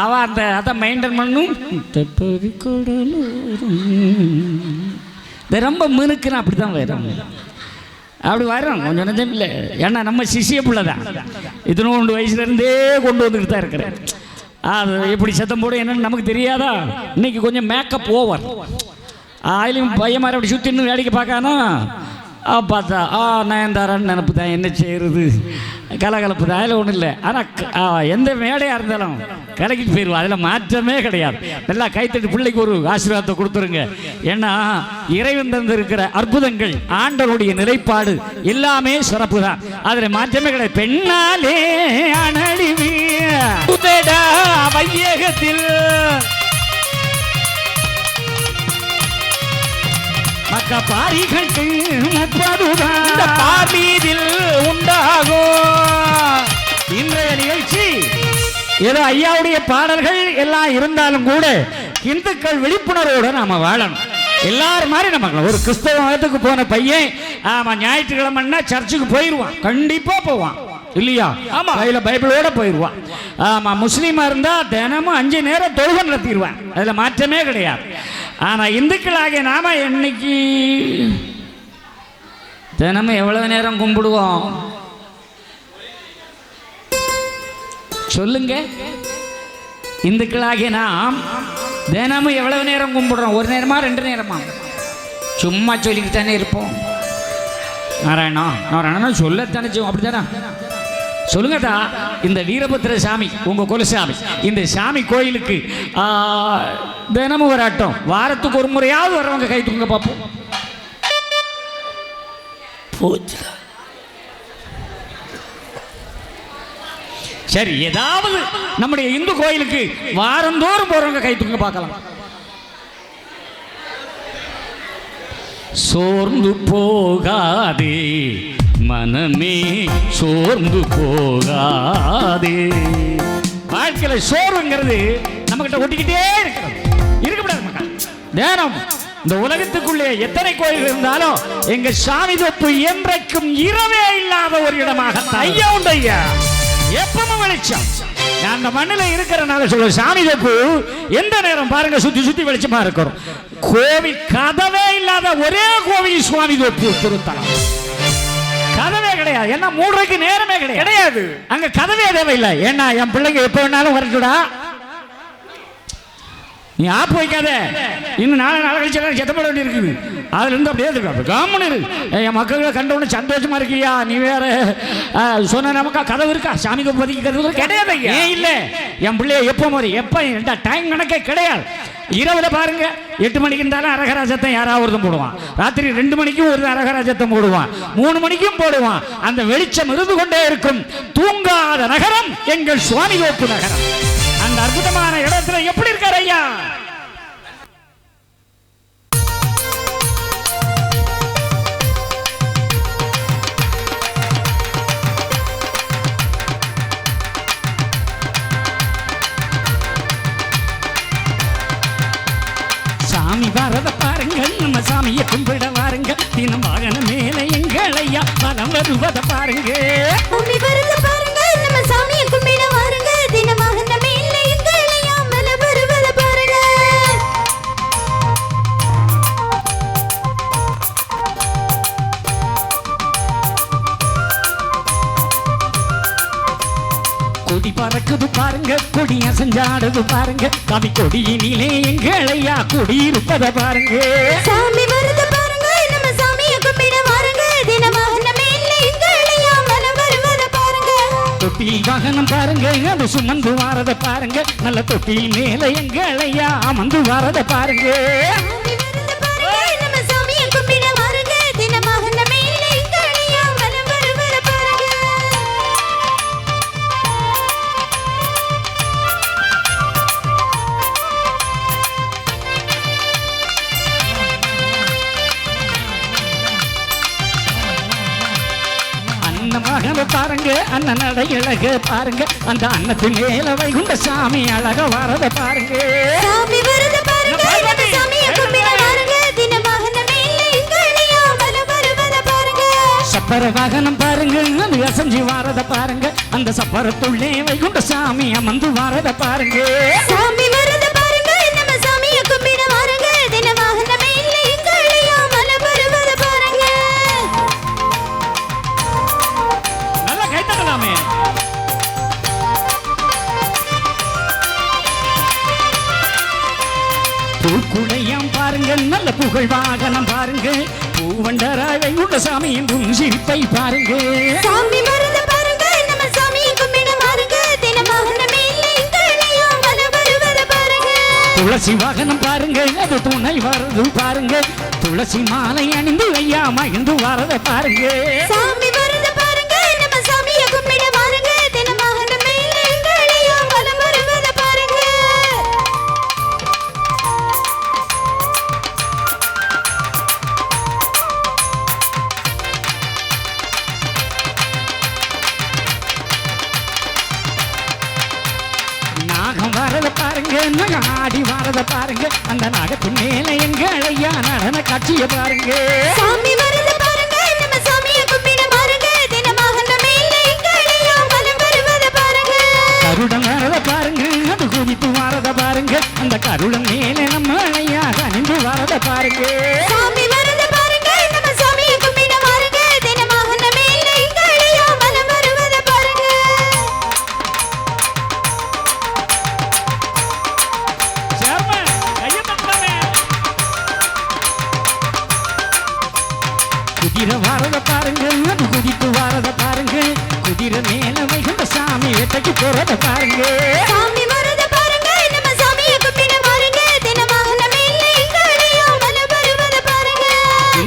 அவ அந்த அதை மெயின்டைன் பண்ணும் தெப்பதி கடலோரம். ரொம்ப மினுக்குன்னு அப்படி தான் வரும் அப்படி வரும் கொஞ்சம் நஞ்சம் இல்லை. ஏன்னா நம்ம சிஷிய பிள்ளை தான் இதனோண்டு வயசுலேருந்தே கொண்டு வந்துக்கிட்டு தான் இருக்கிறேன். அது எப்படி சத்தம் போடும் என்னன்னு நமக்கு தெரியாதா? இன்னைக்கு கொஞ்சம் மேக்கப் ஓவர் ஆயிலும் பையன் மாதிரி அப்படி சுற்றி இன்னும் வேடிக்கை பார்க்கானா? பார்த்தா ஆ நயன்தாரான்னு நினப்பு தான் என்ன செய்கிறது கலகலப்பு தான் அதில் ஒன்றும் இல்லை. ஆனால் எந்த மேடையாக இருந்தாலும் கலக்கிட்டு போயிடுவோம். அதில் மாற்றமே கிடையாது. நல்லா கைத்தட்டி பிள்ளைக்கு ஒரு ஆசீர்வாதத்தை கொடுத்துருங்க. ஏன்னா இறைவன் தந்திருக்கிற அற்புதங்கள் ஆண்டவனுடைய நிலைப்பாடு எல்லாமே சிறப்பு தான் அதில் மாற்றமே கிடையாது. பெண்ணாலே அனடிவி வையகத்தில் மக்க பாரிகளுக்கு முப்பதுதான் பார்மீதில் உண்டாகும் இன்றைய நிகழ்ச்சி ஏதோ ஐயாவுடைய பாடல்கள் எல்லாம் இருந்தாலும் கூட இந்துக்கள் விழிப்புணர்வோட நாம வாழணும். எல்லாரும் மாதிரி நமக்கு ஒரு கிறிஸ்தவ மதத்துக்கு போன பையன் ஆமா ஞாயிற்றுக்கிழமைன்னா சர்ச்சுக்கு போயிடுவான் கண்டிப்பா போவான். இல்லையா? ஆமா. கையில பைபிளோட போயிடுவான் ஆமா முஸ்லீமா இருந்தா தினமும் அஞ்சு நேரம் தொழுகை நடத்திடுவான். அதுல மாற்றமே கிடையாது. ஆனால் இந்துக்களாகிய நாம என்னைக்கு? தினமும் எவ்வளவு நேரம் கும்பிடுவோம்? சொல்லுங்க. இந்துக்களாகிய நாம் தினமும் எவ்வளவு நேரம் கும்பிடுறோம்? ஒரு நேரமா ரெண்டு நேரமா? சும்மா சொல்லிக்கிட்டு தானே இருப்போம். நாராயணா நாராயணா சொல்லத்தானே செய்வோம். அப்படித்தானே? சொல்லுங்கடா இந்த வீரபத்திர சாமி உங்க குலசாமி இந்த சாமி கோயிலுக்கு தினமும் ஒரு ஆட்டம் வாரத்துக்கு ஒரு முறையாவது வர்றவங்க கை தூங்க பார்ப்போம். போச்சு சரி ஏதாவது நம்முடைய இந்து கோயிலுக்கு வாரந்தோறும் போறவங்க கை தூங்க பார்க்கலாம். சோர்ந்து போகாதே. மனமே சோர்ந்து போகாதே. வாழ்க்கையில சோர்வுங்கிறது நம்மகிட்ட ஒட்டிக்கிட்டே இருக்கிறது. இருக்கக்கூடாது மக்கள். நேரம் இந்த உலகத்துக்குள்ளே எத்தனை கோயில் இருந்தாலும் எங்க சாமி தொப்பு என்றைக்கும் இரவே இல்லாத ஒரு இடமாக ஐயா உண்டு ஐயா. எப்பவும் வெளிச்சம். நான் அந்த மண்ணில் இருக்கிறனால சொல்ல சாமி தொப்பு எந்த நேரம் பாருங்க சுத்தி சுத்தி வெளிச்சமா இருக்கிறோம். கோவில் கதவே இல்லாத ஒரே கோவில் சுவாமி தொப்பு திருத்தலம். கதவே கிடையாது. என்ன மூன்றைக்கு நேரமே கிடையாது. கிடையாது. அங்க கதவே தேவையில்லை. ஏன்னா என் பிள்ளைங்க எப்போ வேணாலும் வரட்டுடா நீ ஆப் வைக்காத. இன்னும் நாலு நாள் கழிச்சு செத்தப்பட வேண்டி இருக்குது அதுல இருந்து அப்படியே இருக்கு. கவனம் இரு. என் மக்களை கண்ட உடனே சந்தோஷமா இருக்கியா? நீ வேற. சொன்ன நமக்கா கதவு இருக்கா? சாமி பதிக்கு கதவு? கிடையாது. ஏன் இல்ல. என் பிள்ளைய எப்போ மாதிரி எப்போ டைம் கணக்கே கிடையாது. இரவுல பாருங்க எட்டு மணிக்கு இருந்தாலும் அரகராஜத்தம் யாராவது ஒருத்தன் போடுவான். ராத்திரி ரெண்டு மணிக்கும் ஒரு அரகராஜத்தம் போடுவான். மூணு மணிக்கும் போடுவான். அந்த வெளிச்சம் இருந்து கொண்டே இருக்கும். தூங்காத நகரம் எங்கள் சுவாமி கோப்பு நகரம். அந்த அற்புதமான இடத்துல எப்படி இருக்கார் ஐயா? வருவத பாருங்க. சாமி வருது பாருங்க நம்ம சாமியை கும்பிட வாருங்க. தினமாக நம்ம இல்லை எங்களையா மல வருவத பாருங்க. கொடி பறக்குது பாருங்க கொடி அசஞ்சாடுது பாருங்க. கவி கொடியினிலே எங்கள் ஐயா குடியிருப்பத பாருங்க. சாமி தொட்டி. வாகனம் பாருங்க அது சுமந்து வாரத பாருங்க. நல்ல தொட்டி மேல எங்கள் ஐயா அமர்ந்து வாரத பாருங்க. அன்னமாக பாருங்க அண்ணன் நடை அழக பாருங்க. அந்த அன்னத்து மேல வைகுண்ட சாமி அழக வரத பாருங்க. சாமி வருது பாருங்க சாமியை கும்பிட தினமாக வருவத பாருங்க. சப்பர வாகனம் பாருங்க அது அசஞ்சி வாரத பாருங்க. அந்த சப்பரத்துள்ளே வைகுண்ட சாமி அமர்ந்து வாரத பாருங்க. சாமி பாருங்க. பூவண்டராய் வைகுண்ட சாமி என்றும் சிரிப்பை பாருங்க. சாமி நம்ம கும்பிட துளசி வாகனம் பாருங்க. அது துணை வரது பாருங்க. துளசி மாலை அணிந்து ஐயா மகிழ்ந்து வருது பாருங்க. வரத பாருங்க ஆடி வரத பாருங்க. அந்த நாகத்தின் மேல ஐயா நடன காட்சிய பாருங்க. சாமி வருது பாருங்க நம்ம சாமியை கும்பிட வாருங்க தினமாக நம்ம இல்லை எங்களையா மனம் வருவது பாருங்க. கருடன் வரத பாருங்க அது குதித்து வரத பாருங்க. அந்த கருடன் மேல நம்ம ஐயா அணிந்து வரத பாருங்க.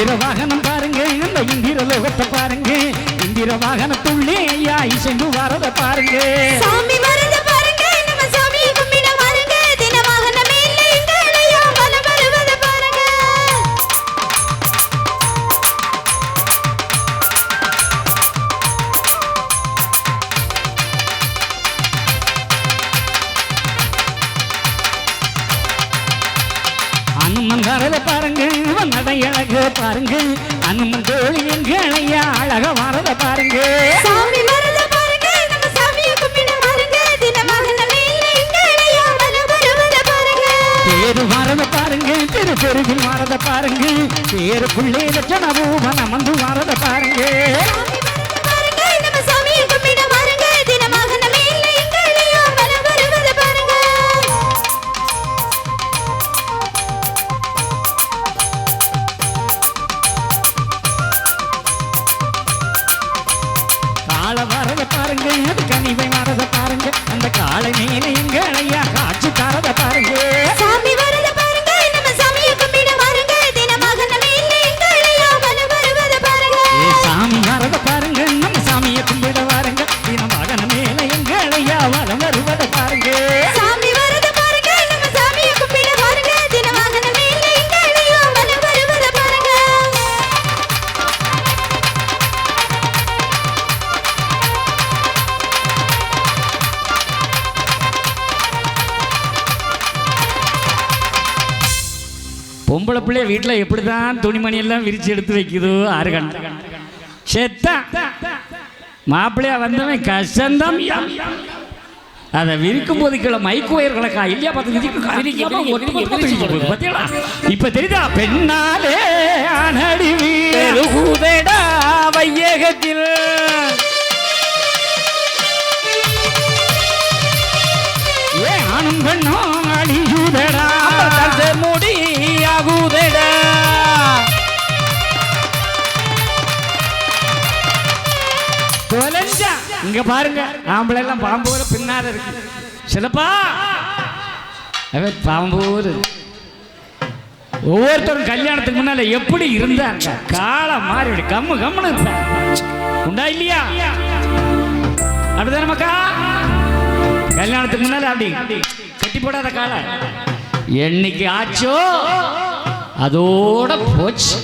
இந்திர வாகனம் பாருங்க அந்த இந்திர லோகத்தை பாருங்க. இந்திர வாகனத்துள்ளே ஐயா இசைந்து வரத பாருங்க. சாமி வருது பாருங்க நம்ம சாமியை கும்பிட வாருங்க. தினமாக நம்ம இல்லை எங்களையா வருவது பாருங்க. அனுமன் வரத பாருங்க. அவன் நடை அழக பாருங்க. அனுமன் தோழி எங்க ஐயா அழக வரத பாருங்க. எங்களையா பேரு வரத பாருங்க. திரு பெருகில் வரத பாருங்க. பேருக்குள்ளே லட்சண பூவன் அமர்ந்து வரத பாருங்க. பொம்பளை பிள்ளைய வீட்டில் எப்படி தான் துணிமணி எல்லாம் விரிச்சு எடுத்து வைக்குதோ ஆறு கண்டு செத்தா. மாப்பிள்ளையா வந்தவன் கஷ்டம்தான் அதை விரிக்கும் போது கீழே மைக்கு ஒயர் கணக்கா இல்லையா? பார்த்து இப்ப தெரியுதா? பெண்ணாலே வீர பெருகுதடா வையகத்தில். இங்க பாருங்க ஆம்பளை எல்லாம் பாம்பூர் பின்னால இருக்கு. சிலப்பா! அவன் ஒவ்வொருத்தரும் கல்யாணத்துக்கு முன்னால எப்படி இருந்தாங்க? காலம் மாறி கம்மு கம்முன்னு இருந்தாங்க உண்டா இல்லையா? அப்படிதானே மக்கா? கல்யாணத்துக்கு முன்னால அப்படி. கட்டி போடாத காலம் என்னைக்கு ஆச்சோ? அதோட போச்சு.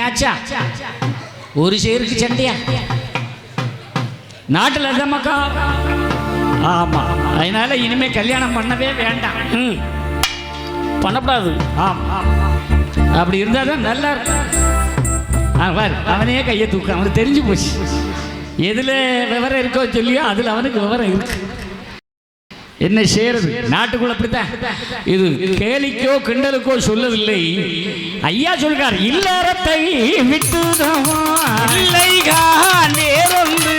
அங்கேயாச்சா ஒரு சேருக்கு சண்டையா? நாட்டில் அதான் மக்கா? ஆமா. அதனால இனிமே கல்யாணம் பண்ணவே வேண்டாம். ம். பண்ணக்கூடாது ஆமா அப்படி இருந்தால் தான் நல்லா இருக்கும். அவனே கையை தூக்க அவனுக்கு தெரிஞ்சு போச்சு. எதில் விவரம் இருக்கோ சொல்லியோ அதில் அவனுக்கு விவரம் இருக்கு. என்ன செய்யறது நாட்டுக்குள்ள அப்படித்தான். இது கேலிக்கோ கிண்டலுக்கோ சொல்லவில்லை. ஐயா சொல்றார் இல்லறத்தை விட்டுதான் இல்லைகா நேரொன்று.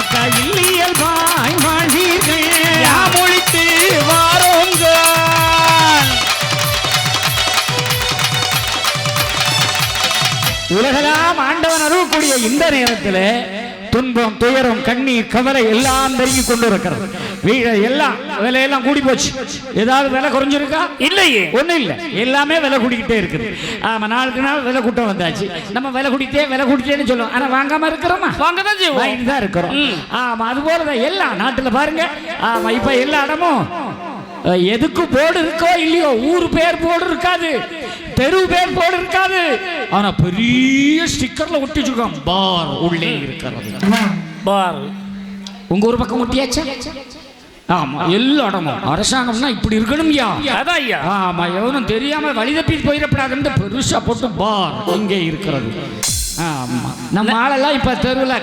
அக்கா இல்லியல் பாய் வாழ்வீர்கள் யாமொழித்து வாரோங்க. உலகெல்லாம் ஆண்டவன் அருளக்கூடிய இந்த நேரத்தில் துன்பம் துயரம் கண்ணீர் கவலை எல்லாம் பெருகி கொண்டு இருக்கிறது எல்லாம் விலையெல்லாம் கூடி போச்சு. ஏதாவது விலை குறைஞ்சிருக்கா? இல்லையே. ஒண்ணும் இல்ல. எல்லாமே விலை கூடிக்கிட்டே இருக்குது. ஆமா நாளுக்கு நாள் விலை கூட்டம் வந்தாச்சு. நம்ம விலை கூட்டிட்டே விலை கூட்டிட்டேன்னு சொல்லுவோம். ஆனா வாங்காம இருக்கிறோமா? வாங்க தான் செய்வோம். வாங்கிட்டு தான் இருக்கிறோம். ஆமா அது போலதான் எல்லாம் நாட்டுல பாருங்க. ஆமா இப்ப எல்லா இடமும் எதுக்கு போர்டு இருக்கோ இல்லையோ ஊர் பேர் போர்டு இருக்காது தெரு பேர் போர்டு இருக்காது. ஆனா பெரிய ஸ்டிக்கர்ல ஒட்டி வச்சிருக்கான் பார் உள்ளே இருக்கிறது. பார். உங்க ஊர் பக்கம் ஒட்டியாச்சா? ஆமா எல்லா இடமும். அரசாங்கம்னா இப்படி இருக்கணும்யா அதான் ஐயா. ஆமா எவனும் தெரியாம வழி தப்பி போயிடப்படாதுன்னு பெருசா போட்டு பார் இங்கே இருக்கிறது. நம்ம ஆளெல்லாம் இப்ப தெருவுல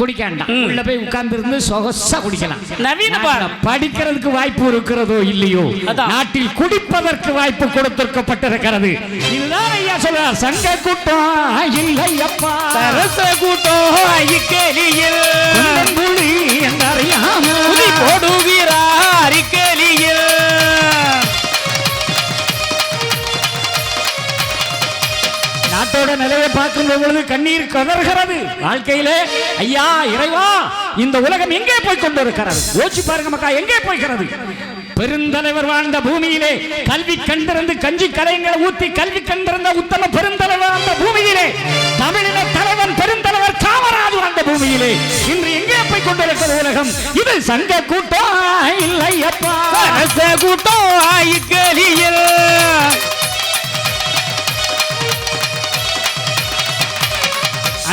குடிக்காண்டாம். உள்ள போய் உட்கார்ந்து இருந்து சொகசா குடிக்கலாம். நவீன பார் படிக்கிறதுக்கு வாய்ப்பு இருக்கிறதோ இல்லையோ. நாட்டில் குடிப்பதற்கு வாய்ப்பு கொடுத்திருக்கப்பட்டிருக்கிறது. இதுதான் ஐயா சொல்றார் சங்க கூட்டம் இல்லை அப்பா அரச கூட்டம் இக்கேலியில் புலி என்றறியாம புலி போடுகிறார் இக்கேலியில் நாட்டோட நிலையை பார்க்கும் பொழுது கண்ணீர் கதறுகிறது. வாழ்க்கையிலே ஐயா இறைவா இந்த உலகம் எங்கே போய் கொண்டிருக்கிறது? யோசிச்சு பாருங்க மக்கா எங்கே போய்கிறது? பெருந்தலைவர் வாழ்ந்த பூமியிலே கல்வி கண்டிருந்து கஞ்சி கலைங்களை ஊத்தி கல்வி கண்டிருந்த உத்தம பெருந்தலைவர் வாழ்ந்த பூமியிலே தமிழின தலைவன் பெருந்தலைவர் காமராஜ் வாழ்ந்த பூமியிலே இன்று எங்கே போய் கொண்டிருக்கிற உலகம்? இது சங்க கூட்டம் இல்லை அப்பா கூட்டம் இக்கேலியில்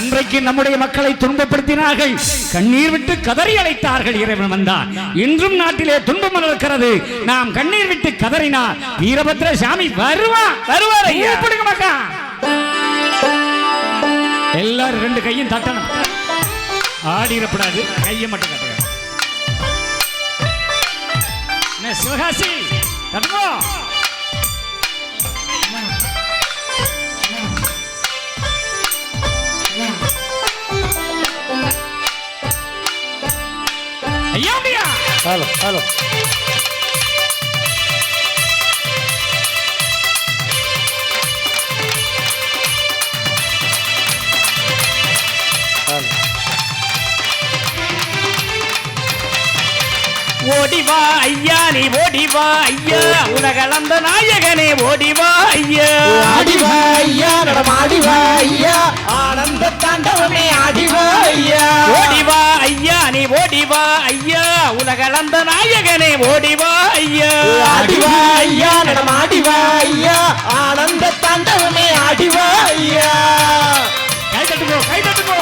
அன்றைக்கு நம்முடைய மக்களை துன்பப்படுத்தினார்கள். கண்ணீர் விட்டு கதறி அழைத்தார்கள் இறைவன் வந்தான் இன்றும் நாட்டிலே துன்பம் இருக்கிறது நாம் கண்ணீர் விட்டு கதறினார் வீரபத்ர சாமி வருவான் வருவார் எல்லாரும் ரெண்டு கையும் தட்டணும். ஆடிடப்படாது கையை மட்டும் என்ன சிவகாசி? தட்டுங்க ஹலோ ஹலோ ஓடிவா ஐயா நீ ஓடிவா ஐயா. உலகளந்த நாயகனே ஓடிவா ஐயா. ஆடிவா ஐயா நடமாடிவா ஐயா. ஆனந்த தாண்டவமே ஆடிவா ஐயா. ஓடிவா ஓடிவா ஐயா உலகளந்த நாயகனே ஓடிவா ஐயா. ஆடிவா ஐயா நடமாடிவா ஐயா. ஆனந்த தாண்டவமே ஆடிவா ஐயா. கை தட்டுங்கோ கை தட்டுங்கோ